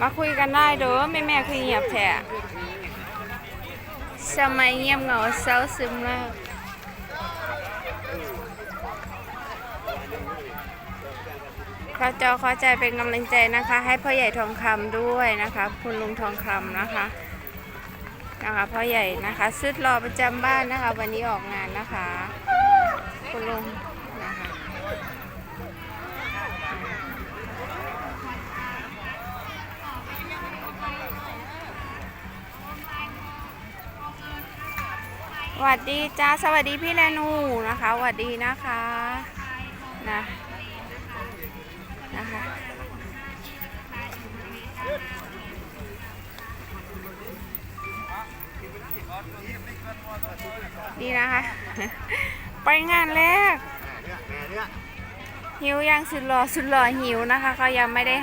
มาคุยกันได้เด้อแม่แม่คือเงียบแท้สมัยเงียบเหงาเศร้าซึมแล้วข้าเจ้าข้าใจเป็นกำลังใจนะคะ ให้พ่อใหญ่ทองคำด้วยนะคะ คุณลุงทองคำนะคะนะคะพ่อใหญ่นะคะสุดรอประจำบ้านนะคะ วันนี้ออกงานนะคะ คุณลุงนะคะ สวัสดีจ้าสวัสดีพี่แลนูนะคะสวัสดีนะคะนะนะคะดีนะคะ ไปงานแรกหิวยังสุดหล่อสุดหล่อหิวนะคะเขายังไม่ได้